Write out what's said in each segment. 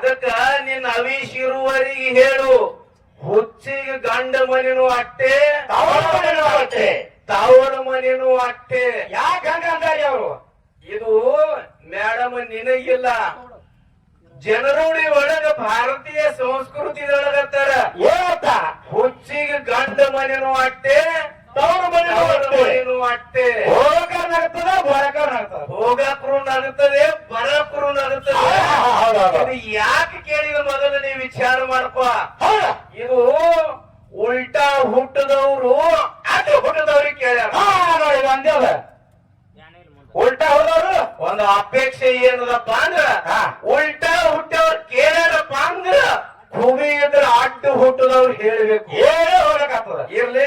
ಅದಕ್ಕ ನಿನ್ನ ಅವಿಶಿರುವರಿಗೆ ಹೇಳು. ಹುಚ್ಚಿಗೆ ಗಂಡ ಮನಿನೂ ಅಟ್ಟೆ. ಅಟ್ಟೆ. ತವರ ಮನಿನೂ ಅಟ್ಟೆ. ಯಾಕೆ ಹಂಗ ಅಂತಾರೆ ಅವರು? ಇದು ಮೇಡಮ್ ನಿನಗಿಲ್ಲ. ಜನರುಳಿ ಒಳಗ ಭಾರತೀಯ ಸಂಸ್ಕೃತಿದೊಳಗತ್ತಾರ. ಹುಚ್ಚಿಗೆ ಗಂಡ ಮನೆನೂ ಅಟ್ಟೆ. ತವರ ಮನೆನೂ ಅಟ್ಟೆ ಹೋಗಕ ನಗ್ತದ ಬರಕ ನಗ್ತದ ಹೋಗಕ್ರು ನಗುತ್ತದೆ ಬರಕ್ರು ನಗುತ್ತದೆ ಇದು ಯಾಕೆ ಕೇಳಿದ ಮೊದಲು ನೀವು ವಿಚಾರ ಮಾಡ್ಕೋ? ಇದು ಉಲ್ಟಾ ಹುಟ್ಟದವರು ಅದು ಹುಟ್ಟದವ್ರಿಗೆ ಕೇಳ್ಯಾರ. ನೋಡಿ ಒಂದೇ ಉಲ್ಟಾ ಹೋದವ್ರು ಒಂದು ಅಪೇಕ್ಷೆ ಏನದಪ್ಪ ಅಂದ್ರ ಉಲ್ಟಾ ಹುಟ್ಟವ್ರು ಕೇಳ್ಯಾರಪ್ಪ ಅಂದ್ರ ಭೂಮಿ ಇದ್ರ ಅಡ್ಡು ಹುಟ್ಟದವ್ರು ಹೇಳ್ಬೇಕು. ಹೇಳೇ ಹೋಗಕ್ಕಾಗ್ತದ ಇರ್ಲಿ.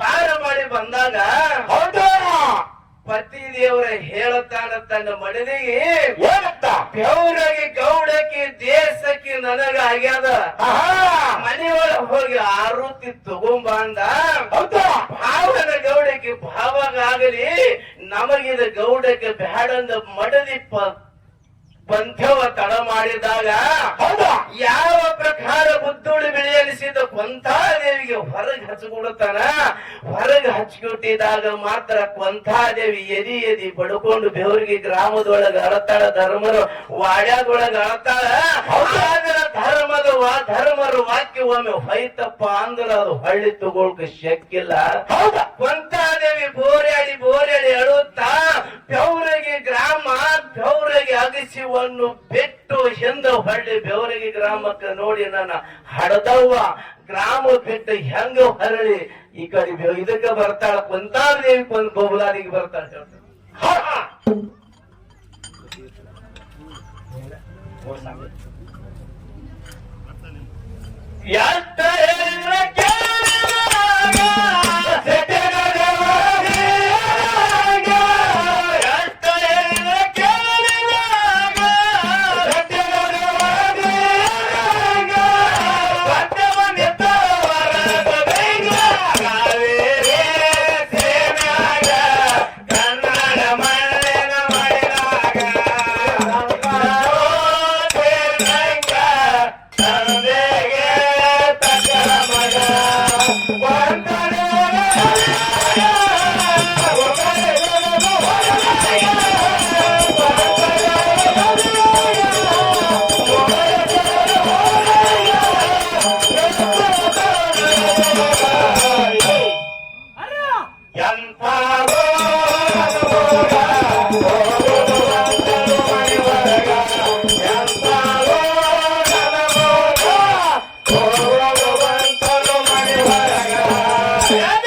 ಪಾರ ಮಾಡಿ ಬಂದಾಗ ಪತಿ ದೇವರ ಹೇಳುತ್ತಾನ ತನ್ನ ಮಡದಿಗೆ ಬೆವರಾಗಿ ಗೌಡಕ್ಕೆ ದೇಶಕ್ಕೆ ನನಗ ಆಗ್ಯದ. ಮನೆಯೊಳಗ ಹೋಗಿ ಆರುತಿ ತಗೊಂಬಂದ ಭಾವನ ಗೌಡಕ್ಕೆ ಭಾವಾಗ ನಮಗಿದ ಗೌಡಕ್ಕೆ ಬ್ಯಾಡಂದ ಮಡದಿ ಪ ಪಂಥವ ತಡ ಮಾಡಿದಾಗ ಹೌದು? ಯಾವ ಪ್ರಕಾರ ಬುದ್ಧುಳಿ ಬೆಳೆ ಅನಿಸಿದ ಕೊಂತಾದೇವಿಗೆ ಹೊರಗೆ ಹಚ್ಚಿಕೊಡುತ್ತಾನ? ಹೊರಗೆ ಹಚ್ಚಿಕೊಟ್ಟಿದಾಗ ಮಾತ್ರ ಕೊಂತಾದೇವಿ ಎದಿ ಎದಿ ಬಡ್ಕೊಂಡು ಬೆವರಿಗೆ ಗ್ರಾಮದೊಳಗ ಅಳತಾಳ ಧರ್ಮರು ವಾಡ್ಯಾದೊಳಗ ಅಳತಾಳ ಧರ್ಮದ ವಾ ಧರ್ಮರ ವಾಕ್ಯ ಒಮ್ಮೆ ಹೊಯ್ತಪ್ಪ ಅಂದ್ರ ಅದು ಹಳ್ಳಿ ತಗೊಳ್ಕ ಶಕ್ಕಿಲ್ಲ. ಹೌದಾ? ಕೊಂತಾದೇವಿ ಬೋರ್ಯಾಡಿ ಬೋರ್ಯಾಡಿ ಅಳುತ್ತಾ ಬೆವರಿಗೆ ಗ್ರಾಮ ಬೆವರಿಗೆ ಅಗಸಿವನ್ನು ಬಿಟ್ಟು ಹಿಂದೆ ಹೊಳ್ಳಿ ಬೆವರಿಗೆ ಗ್ರಾಮಕ್ಕೆ ನೋಡಿ ನನ್ನ ಹಡದವ್ವ. ಗ್ರಾಮ ಬಿಟ್ಟು ಹೆಂಗ ಹೊರಳಿ? ಈ ಕಡೆ ಇದಕ್ಕೆ ಬರ್ತಾಳ, ಕೊಂತಾದೇವಿ ದೇವಿ ಗೋಬುಲಾದಿಗೆ ಬರ್ತಾಳ ಎಷ್ಟ ತಂದೆಗೆ ತಕ್ಕ ಮಗ. Yeah.